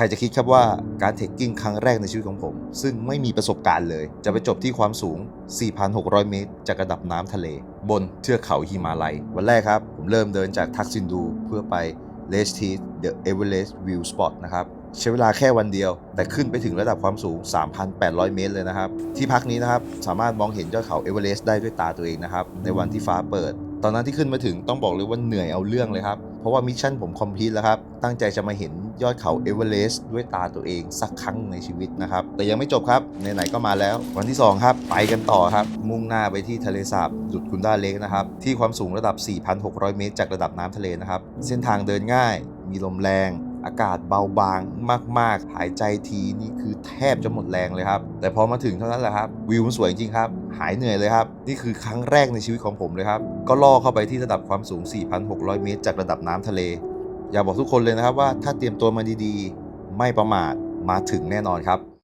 ใครจะคิดครับว่าการเทคกิ้งครั้งแรกในชีวิตของผม ซึ่งไม่มีประสบการณ์เลย จะไปจบที่ความสูง 4,600 เมตร จากระดับน้ำทะเล บนเทือกเขาฮิมาลัย วันแรกครับ ผมเริ่มเดินจากทักซินดูเพื่อไปเลสทีเดอะเอเวอเรสต์วิวสปอตนะครับ ใช้เวลาแค่วันเดียว แต่ขึ้นไปถึงระดับความสูง 3,800 เมตรเลยนะครับ ที่พักนี้นะครับ สามารถมองเห็นยอดเขาเอเวอเรสต์ได้ด้วยตาตัวเองนะครับ ในวันที่ฟ้าเปิด ตอนนั้นที่ขึ้นมาถึงต้องบอกเลยว่าเหนื่อยเอาเรื่องเลยครับ เพราะว่ามิชชั่นผมคอมพลีทแล้วครับ ตั้งใจจะมาเห็นยอดเขาเอเวอเรสต์ด้วยตาตัวเองสักครั้งในชีวิตนะครับ แต่ยังไม่จบครับ ไหนๆก็มาแล้ว วันที่ 2 ครับ ไปกันต่อครับ มุ่งหน้าไปที่ทะเลสาบจุดกุนดาเล็กนะครับ ที่ความสูงระดับ 4,600 เมตร จากระดับน้ำทะเลนะครับ เส้นทางเดินง่าย มีลมแรง อากาศเบาบางมาก ๆ หายใจทีนี่คือแทบจะหมดแรงเลยครับ แต่พอมาถึงเท่านั้นแหละครับ วิวมันสวยจริงครับ หายเหนื่อยเลยครับ นี่คือครั้งแรกในชีวิตของผมเลยครับ ก็ล่อเข้าไปที่ระดับความสูง 4,600 เมตร จากระดับน้ำทะเล อยากบอกทุกคนเลยนะครับว่าถ้าเตรียมตัวมาดีๆ ไม่ประมาทมาถึงแน่นอนครับ